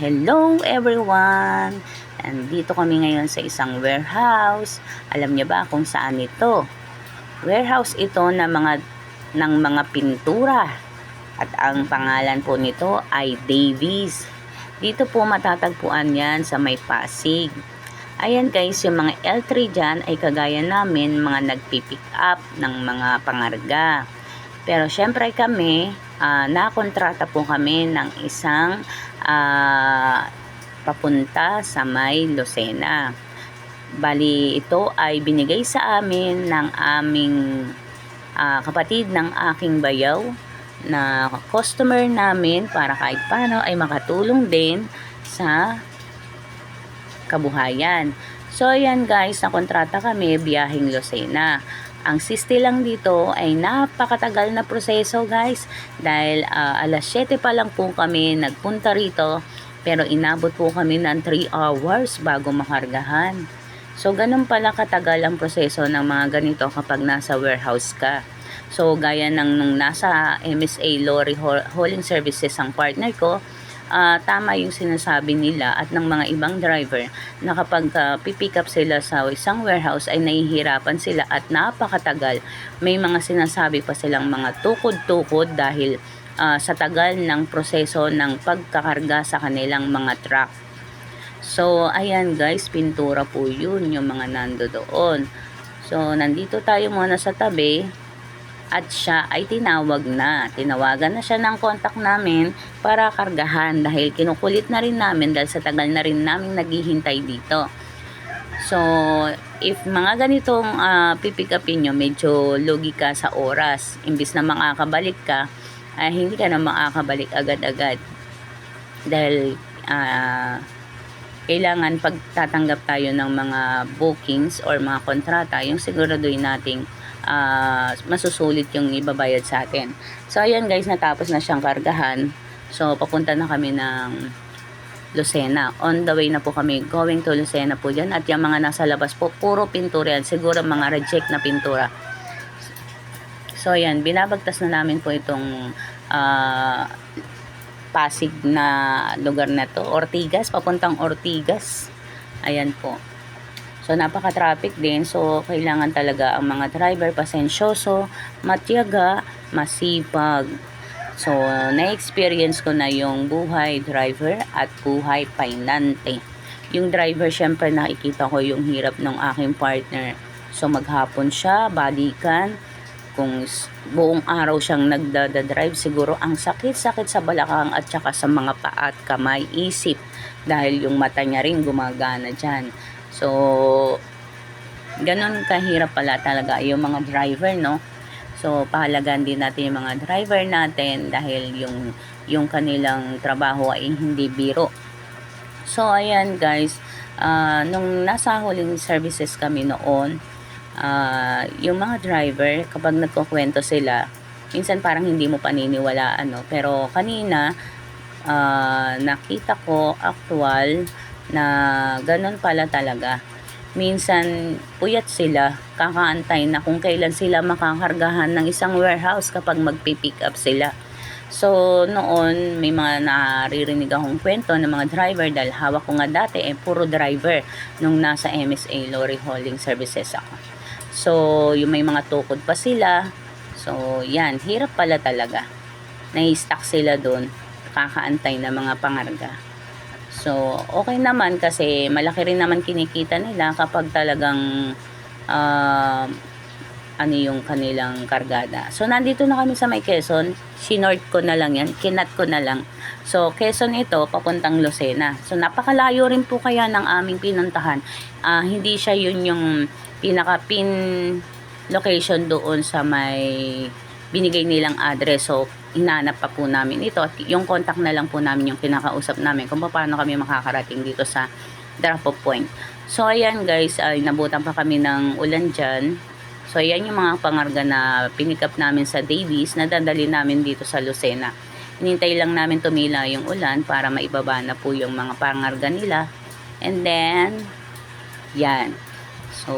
Hello everyone! Andito kami ngayon sa isang warehouse. Alam niyo ba kung saan ito? Warehouse ito na mga ng mga pintura. At ang pangalan po nito ay Davies. Dito po matatagpuan yan sa may Pasig. Ayan guys, yung mga L3 dyan ay kagaya namin mga nagpipick up ng mga pangarga. Pero syempre kami, ah, nakontrata po kami ng isang ah, papunta sa may Lucena. Bali, ito ay binigay sa amin ng aming ah, kapatid ng aking bayaw na customer namin para kahit paano ay makatulong din sa kabuhayan. So, ayan guys, nakontrata kami biyaheng Lucena. Ang siste lang dito ay napakatagal na proseso guys dahil ah, alas 7 pa lang po kami nagpunta rito pero inabot po kami ng 3 hours bago makargahan. So ganun pala katagal ang proseso ng mga ganito kapag nasa warehouse ka. So gaya ng nung nasa MSA Lorry Haul- Hauling Services ang partner ko, ah, tama yung sinasabi nila at ng mga ibang driver na kapag ah, pipick up sila sa isang warehouse ay nahihirapan sila at napakatagal. May mga sinasabi pa silang mga tukod-tukod dahil ah, sa tagal ng proseso ng pagkakarga sa kanilang mga truck. So, ayan guys, pintura po yun, yung mga nando doon. So, nandito tayo muna sa tabi at siya ay tinawag na. Tinawagan na siya ng contact namin para kargahan dahil kinukulit na rin namin dahil sa tagal na rin namin naghihintay dito. So, if mga ganitong uh, pipick upin nyo, medyo lugi ka sa oras. Imbis na makakabalik ka, ay hindi ka na makakabalik agad-agad. Dahil ah, kailangan pagtatanggap tayo ng mga bookings or mga kontrata, yung siguraduhin nating ah, masusulit yung ibabayad sa atin. So, ayan guys, natapos na siyang kargahan. So, papunta na kami ng Lucena. On the way na po kami going to Lucena po dyan. At yung mga nasa labas po, puro pintura yan. Siguro mga reject na pintura. So, ayan, binabagtas na namin po itong ah, Pasig na lugar na to. Ortigas, papuntang Ortigas. Ayan po. So, napaka-traffic din. So, kailangan talaga ang mga driver pasensyoso, matyaga, masipag. So, na-experience ko na yung buhay driver at buhay painante. Yung driver, syempre nakikita ko yung hirap ng aking partner. So, maghapon siya, balikan, kung buong araw siyang nagdadadrive, siguro ang sakit-sakit sa balakang at saka sa mga paa at kamay, isip. Dahil yung mata niya rin gumagana dyan. So, ganun kahirap pala talaga yung mga driver, no? So, pahalagan din natin yung mga driver natin dahil yung, yung kanilang trabaho ay hindi biro. So, ayan guys, ah, nung nasa huling services kami noon, ah, yung mga driver, kapag nagkukwento sila, minsan parang hindi mo paniniwalaan, no? Pero kanina, ah, nakita ko actual na ganun pala talaga. Minsan, puyat sila, kakaantay na kung kailan sila makakargahan ng isang warehouse kapag magpipick up sila. So, noon, may mga naririnig akong kwento ng mga driver dahil hawak ko nga dati, eh, puro driver nung nasa MSA Lorry Hauling Services ako. So, yung may mga tukod pa sila. So, yan, hirap pala talaga. Nai-stuck sila doon, kakaantay na mga pangarga. So, okay naman kasi malaki rin naman kinikita nila kapag talagang ah, ano yung kanilang kargada. So, nandito na kami sa may Quezon. Sinort ko na lang yan. Kinat ko na lang. So, Quezon ito, papuntang Lucena. So, napakalayo rin po kaya ng aming pinuntahan. Ah, hindi siya yun yung pinaka-pin location doon sa may binigay nilang address. So, hinanap pa po namin ito. At yung contact na lang po namin yung kinakausap namin kung paano kami makakarating dito sa drop-off point. So, ayan guys, ay nabutan pa kami ng ulan dyan. So, ayan yung mga pangarga na pinikap namin sa Davies na dadali namin dito sa Lucena. Hinintay lang namin tumila yung ulan para maibaba na po yung mga pangarga nila. And then, yan. So,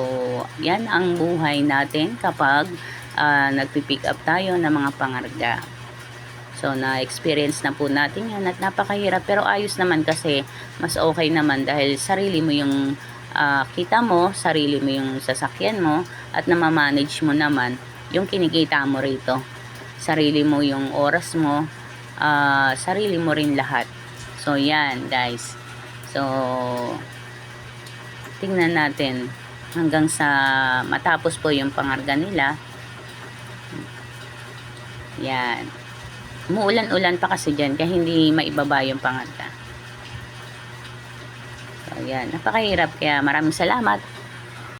yan ang buhay natin kapag ah, nagpipick up tayo ng mga pangarga. So, na-experience na po natin yan at napakahirap. Pero ayos naman kasi mas okay naman dahil sarili mo yung ah, kita mo, sarili mo yung sasakyan mo at namamanage mo naman yung kinikita mo rito. Sarili mo yung oras mo, ah, sarili mo rin lahat. So, yan guys. So, tingnan natin hanggang sa matapos po yung pangarga nila. Yan. Umuulan-ulan pa kasi dyan kaya hindi maibaba yung pangarga. So, yan. Napakahirap kaya maraming salamat.